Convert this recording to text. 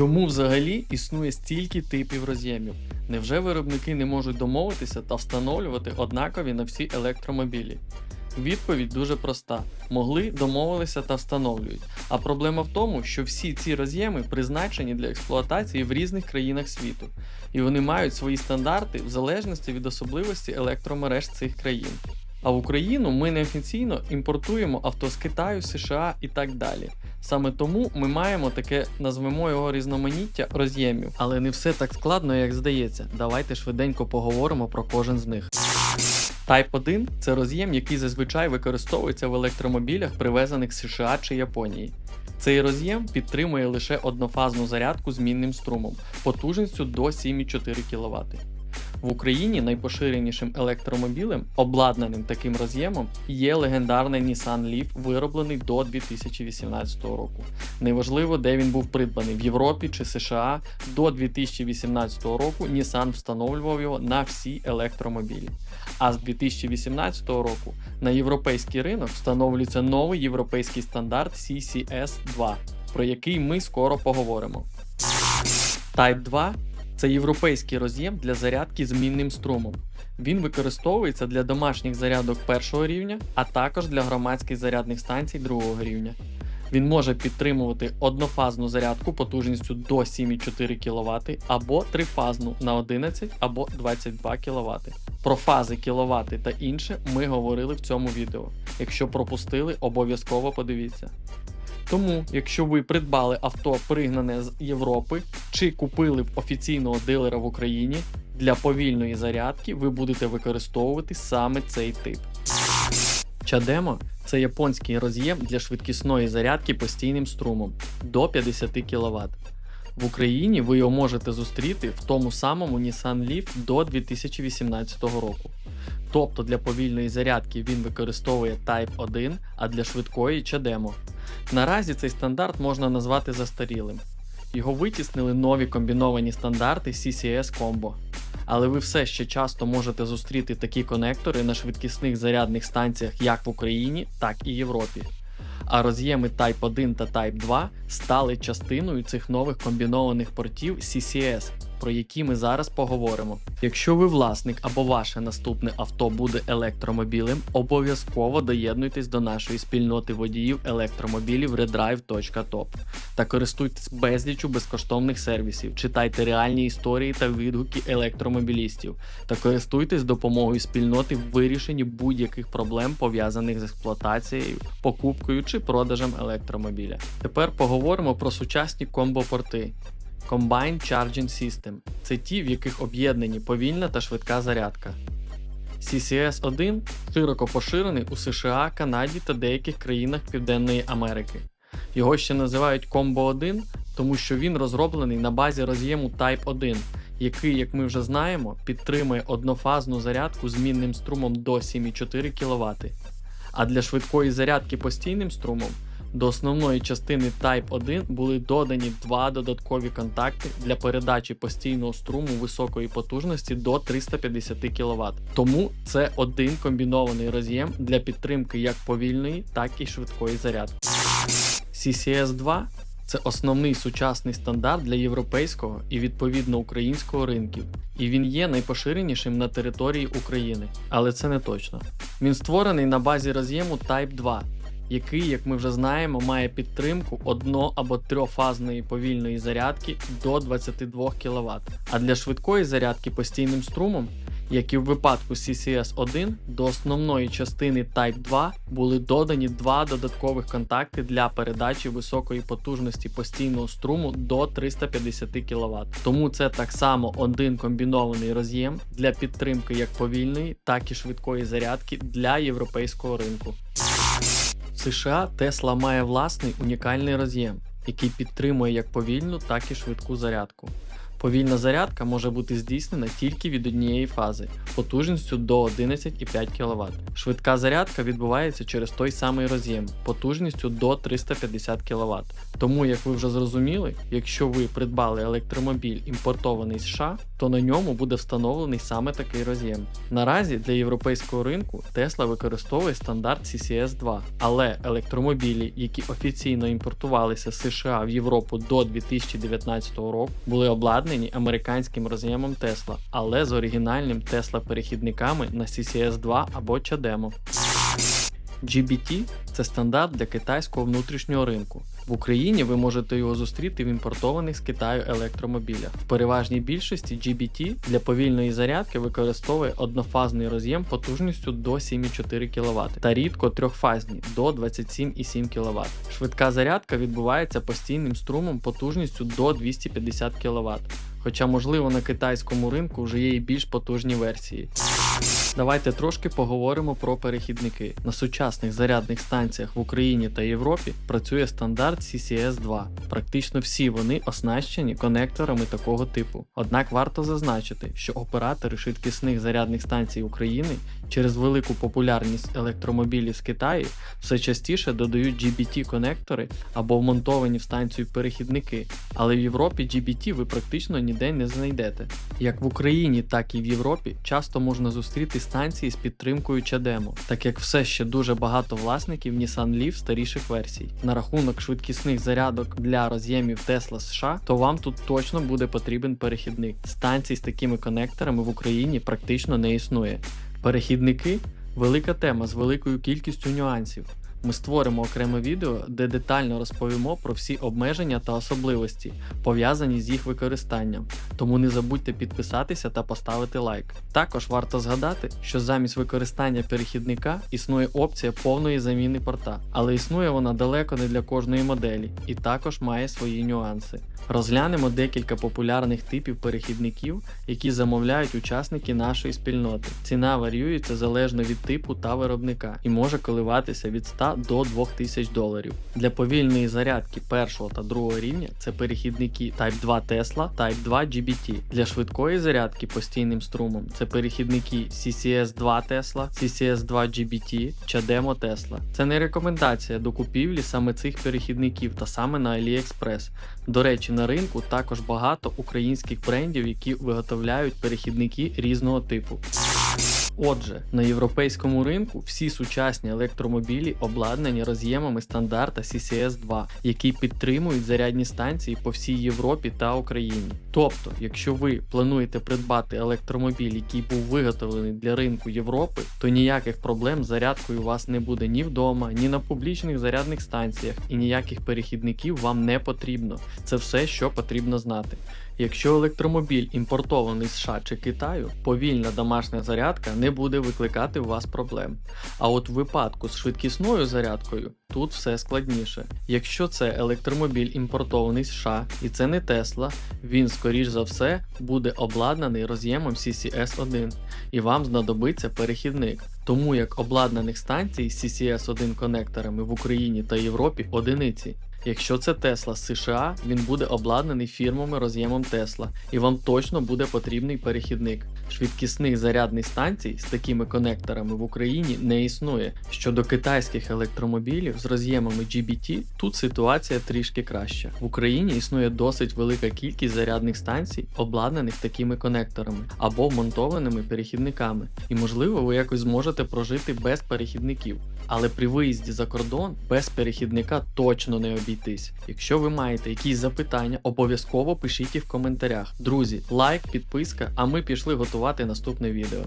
Чому взагалі існує стільки типів роз'ємів? Невже виробники не можуть домовитися та встановлювати однакові на всі електромобілі? Відповідь дуже проста: могли, домовилися та встановлюють. А проблема в тому, що всі ці роз'єми призначені для експлуатації в різних країнах світу, і вони мають свої стандарти в залежності від особливості електромереж цих країн. А в Україну ми неофіційно імпортуємо авто з Китаю, США і так далі. Саме тому ми маємо таке, назвемо його різноманіття роз'ємів, але не все так складно, як здається. Давайте швиденько поговоримо про кожен з них. Type 1 це роз'єм, який зазвичай використовується в електромобілях, привезених з США чи Японії. Цей роз'єм підтримує лише однофазну зарядку з мінним струмом потужністю до 7,4 кВт. В Україні найпоширенішим електромобілем, обладнаним таким роз'ємом, є легендарний Nissan Leaf, вироблений до 2018 року. Неважливо, де він був придбаний в Європі чи США. До 2018 року Nissan встановлював його на всі електромобілі. А з 2018 року на європейський ринок встановлюється новий європейський стандарт CCS 2, про який ми скоро поговоримо. Type 2 це європейський роз'єм для зарядки з мінним струмом. Він використовується для домашніх зарядок першого рівня, а також для громадських зарядних станцій другого рівня. Він може підтримувати однофазну зарядку потужністю до 7,4 кВт або трифазну на 11 або 22 кВт. Про фази кВт та інше ми говорили в цьому відео. Якщо пропустили, обов'язково подивіться. Тому, якщо ви придбали авто пригнане з Європи чи купили в офіційного дилера в Україні, для повільної зарядки ви будете використовувати саме цей тип. Чадемо це японський роз'єм для швидкісної зарядки постійним струмом до 50 кВт. В Україні ви його можете зустріти в тому самому Nissan Leaf до 2018 року. Тобто для повільної зарядки він використовує Type 1, а для швидкої Чадемо. Наразі цей стандарт можна назвати застарілим. Його витіснили нові комбіновані стандарти CCS Combo. Але ви все ще часто можете зустріти такі конектори на швидкісних зарядних станціях як в Україні, так і Європі. А роз'єми Type 1 та Type 2 стали частиною цих нових комбінованих портів CCS, про які ми зараз поговоримо. Якщо ви власник або ваше наступне авто буде електромобілем, обов'язково доєднуйтесь до нашої спільноти водіїв електромобілів redrive.top та користуйтесь безлічу безкоштовних сервісів, читайте реальні історії та відгуки електромобілістів та користуйтесь допомогою спільноти в вирішенні будь-яких проблем пов'язаних з експлуатацією, покупкою чи продажем електромобіля. Тепер поговоримо про сучасні комбопорти. Combined Charging System це ті, в яких об'єднані повільна та швидка зарядка. CCS 1 широко поширений у США, Канаді та деяких країнах Південної Америки. Його ще називають Combo 1, тому що він розроблений на базі роз'єму Type 1, який, як ми вже знаємо, підтримує однофазну зарядку з мінним струмом до 7,4 кВт. А для швидкої зарядки постійним струмом до основної частини Type 1 були додані два додаткові контакти для передачі постійного струму високої потужності до 350 кВт. Тому це один комбінований роз'єм для підтримки як повільної, так і швидкої зарядки. CCS 2 це основний сучасний стандарт для європейського і відповідно українського ринків, і він є найпоширенішим на території України, але це не точно. Він створений на базі роз'єму Type 2 який, як ми вже знаємо, має підтримку одно- або трьохфазної повільної зарядки до 22 кВт. А для швидкої зарядки постійним струмом, як і в випадку CCS 1, до основної частини Type 2 були додані два додаткових контакти для передачі високої потужності постійного струму до 350 кВт. Тому це так само один комбінований роз'єм для підтримки як повільної, так і швидкої зарядки для європейського ринку. США Tesla має власний унікальний роз'єм, який підтримує як повільну, так і швидку зарядку. Повільна зарядка може бути здійснена тільки від однієї фази, потужністю до 11,5 кВт. Швидка зарядка відбувається через той самий роз'єм, потужністю до 350 кВт. Тому, як ви вже зрозуміли, якщо ви придбали електромобіль імпортований з США, то на ньому буде встановлений саме такий роз'єм. Наразі для європейського ринку Tesla використовує стандарт CCS 2, але електромобілі, які офіційно імпортувалися з США в Європу до 2019 року, були обладнані американським роз'ємом Tesla, але з оригінальним Tesla перехідниками на CCS 2 або CHAdeMO. GBT це стандарт для китайського внутрішнього ринку. В Україні ви можете його зустріти в імпортованих з Китаю електромобілях. В переважній більшості GBT для повільної зарядки використовує однофазний роз'єм потужністю до 7,4 кВт та рідко трьохфазні до 27,7 кВт. Швидка зарядка відбувається постійним струмом потужністю до 250 кВт. Хоча, можливо, на китайському ринку вже є і більш потужні версії. Давайте трошки поговоримо про перехідники. На сучасних зарядних станціях в Україні та Європі працює стандарт CCS 2. Практично всі вони оснащені конекторами такого типу. Однак варто зазначити, що оператори швидкісних зарядних станцій України через велику популярність електромобілів з Китаю все частіше додають GBT-конектори або вмонтовані в станцію перехідники, але в Європі GBT ви практично ніде не знайдете. Як в Україні, так і в Європі часто можна зустріти станції з підтримкою CHAdeMO, так як все ще дуже багато власників Nissan Leaf старіших версій. На рахунок швидкісних зарядок для роз'ємів Tesla США, то вам тут точно буде потрібен перехідник. Станцій з такими конекторами в Україні практично не існує. Перехідники велика тема з великою кількістю нюансів. Ми створимо окреме відео, де детально розповімо про всі обмеження та особливості, пов'язані з їх використанням. Тому не забудьте підписатися та поставити лайк. Також варто згадати, що замість використання перехідника існує опція повної заміни порта, але існує вона далеко не для кожної моделі і також має свої нюанси. Розглянемо декілька популярних типів перехідників, які замовляють учасники нашої спільноти. Ціна варіюється залежно від типу та виробника і може коливатися від 100 до 2000 доларів. Для повільної зарядки першого та другого рівня це перехідники Type 2 Tesla, Type 2 GBT. Для швидкої зарядки постійним струмом це перехідники CCS 2 Tesla, CCS 2 GBT, CHAdeMO Tesla. Це не рекомендація до купівлі саме цих перехідників та саме на AliExpress. До речі, на ринку також багато українських брендів, які виготовляють перехідники різного типу. Отже, на європейському ринку всі сучасні електромобілі обладнані роз'ємами стандарта CCS 2, які підтримують зарядні станції по всій Європі та Україні. Тобто, якщо ви плануєте придбати електромобіль, який був виготовлений для ринку Європи, то ніяких проблем з зарядкою у вас не буде ні вдома, ні на публічних зарядних станціях, і ніяких перехідників вам не потрібно. Це все, що потрібно знати. Якщо електромобіль імпортований з США чи Китаю, повільна домашня зарядка не буде викликати у вас проблем. А от в випадку з швидкісною зарядкою тут все складніше. Якщо це електромобіль імпортований з США і це не Tesla, він скоріш за все буде обладнаний роз'ємом CCS 1 і вам знадобиться перехідник. Тому як обладнаних станцій з CCS 1 конекторами в Україні та Європі одиниці. Якщо це Tesla з США, він буде обладнаний фірмами роз'ємом Tesla, і вам точно буде потрібний перехідник. Швидкісних зарядних станцій з такими конекторами в Україні не існує. Щодо китайських електромобілів з роз'ємами GBT, тут ситуація трішки краща. В Україні існує досить велика кількість зарядних станцій, обладнаних такими конекторами або вмонтованими перехідниками. І можливо ви якось зможете прожити без перехідників. Але при виїзді за кордон без перехідника точно не обійтись. Якщо ви маєте якісь запитання, обов'язково пишіть їх в коментарях. Друзі, лайк, підписка, а ми пішли готувати наступне відео.